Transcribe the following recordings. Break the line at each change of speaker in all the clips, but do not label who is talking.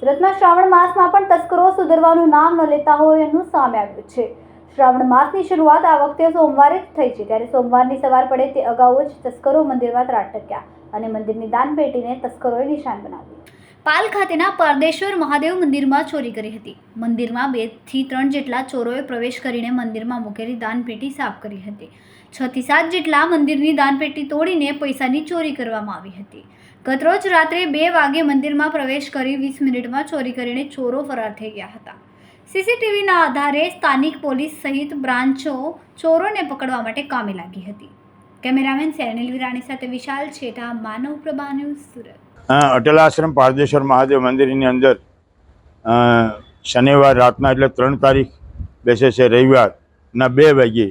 સુરતમાં શ્રાવણ માસમાં પણ તસ્કરો સુધરવાનું નામ ન લેતા હોય એનું સામે આવ્યું છે. શ્રાવણ માસની શરૂઆત આ વખતે સોમવારે જ થઈ છે. ત્યારે સોમવારની સવાર પડે તે અગાઉ જ તસ્કરો મંદિરમાં ત્રાટક્યા અને મંદિરની દાન પેટીને તસ્કરોએ નિશાન બનાવી પાલ ખાતેના પારદેશ્વર મહાદેવ મંદિરમાં ચોરી કરી હતી. મંદિરમાં બેથી ત્રણ જેટલા ચોરોએ પ્રવેશ કરીને મંદિરમાં મૂકેલી દાનપેટી સાફ કરી હતી. છ થી સાત જેટલા મંદિરની દાનપેટી તોડીને પૈસાની ચોરી કરવામાં આવી હતી. ગતરોજ રાત્રે બે વાગે મંદિરમાં પ્રવેશ કરી વીસ મિનિટમાં ચોરી કરીને ચોરો ફરાર થઈ ગયા હતા. સીસીટીવીના આધારે સ્થાનિક પોલીસ સહિત બ્રાન્ચો ચોરોને પકડવા માટે કામે લાગી હતી. કેમેરામેન સેનિલ વિરાણી સાથે વિશાલ છેટા માનવ પ્રભા ન્યૂઝ સુરત.
અટલ આશ્રમ પારદેશ્વર મહાદેવ મંદિરની અંદર શનિવાર રાતના એટલે ત્રણ તારીખ બેસે છે રવિવારના બે વાગ્યે.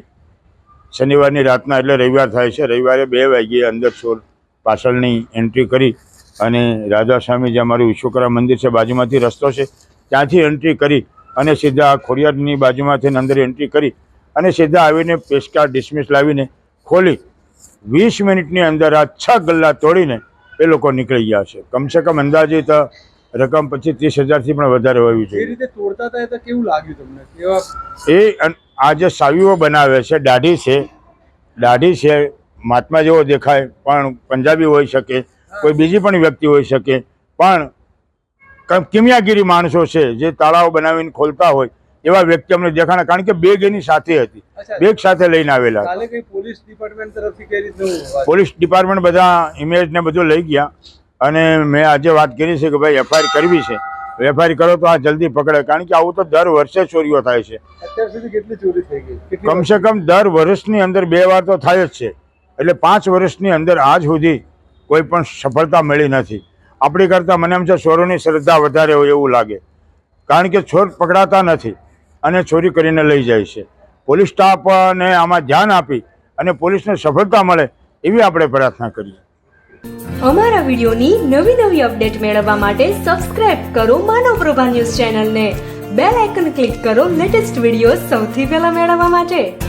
શનિવારની રાતના એટલે રવિવાર થાય છે. રવિવારે બે વાગ્યે અંદર ચોર પાછળની એન્ટ્રી કરી અને રાધાસ્વામી જે અમારું વિશ્વકરા મંદિર છે બાજુમાંથી રસ્તો છે, ત્યાંથી એન્ટ્રી કરી અને સીધા ખોડિયારની બાજુમાંથી અંદર એન્ટ્રી કરી અને સીધા આવીને પેસ્કા ડિસમિસ લાવીને ખોલી. વીસ મિનિટની અંદર આ છ ગલ્લા તોડીને એ લોકો નીકળી ગયા છે. કમસે કમ અંદાજિત રકમ પછી ત્રીસ હજારથી પણ વધારે હોવી
એ
જોઈએ.
રીતે તોડતા હતા એ તો કેવું લાગ્યું તમને?
એ આ જે સાવીઓ બનાવે છે દાઢી છે દાઢી છે મહાત્મા જેવો દેખાય પણ પંજાબી હોઈ શકે કોઈ બીજી પણ વ્યક્તિ હોઈ શકે પણ કિમિયાગીરી માણસો છે જે તાળાઓ બનાવીને ખોલતા હોય એવા વ્યક્તિ અમને દેખાણા કારણ કે બેગ એની સાથે હતી. બેગ સાથે લઈને આવેલા
પોલીસ ડિપાર્ટમેન્ટ તરફથી
પોલીસ ડિપાર્ટમેન્ટ બધા ઇમેજ ને બધું લઈ ગયા. અને મેં આજે વાત કરી છે કે ભાઈ એફઆઈઆર કરવી છે. એફઆઈઆર કરો તો આ જલ્દી પકડે કારણ કે આવું તો દર વર્ષે ચોરીઓ થાય છે.
અત્યાર સુધી કેટલી ચોરી થઈ ગઈ?
કમસે કમ દર વર્ષની અંદર બે વાર તો થાય જ છે. એટલે પાંચ વર્ષની અંદર આજ સુધી કોઈ પણ સફળતા મળી નથી. આપણી કરતાં મને એમ છે ચોરોની શ્રદ્ધા વધારે હોય એવું લાગે. કારણ કે ચોર પકડાતા નથી. અને ચોરી કરીને લઈ જાય છે. પોલીસ સ્ટાફને આમાં ધ્યાન આપી અને પોલીસને સફળતા મળે એવી આપણે પ્રાર્થના કરીએ.
અમારા વિડીયોની નવી નવી અપડેટ મેળવવા માટે સબસ્ક્રાઇબ કરો માનવ પ્રભા ન્યૂઝ ચેનલને. બેલ આઇકન ક્લિક કરો લેટેસ્ટ વીડિયો સૌથી પહેલા મેળવવા માટે.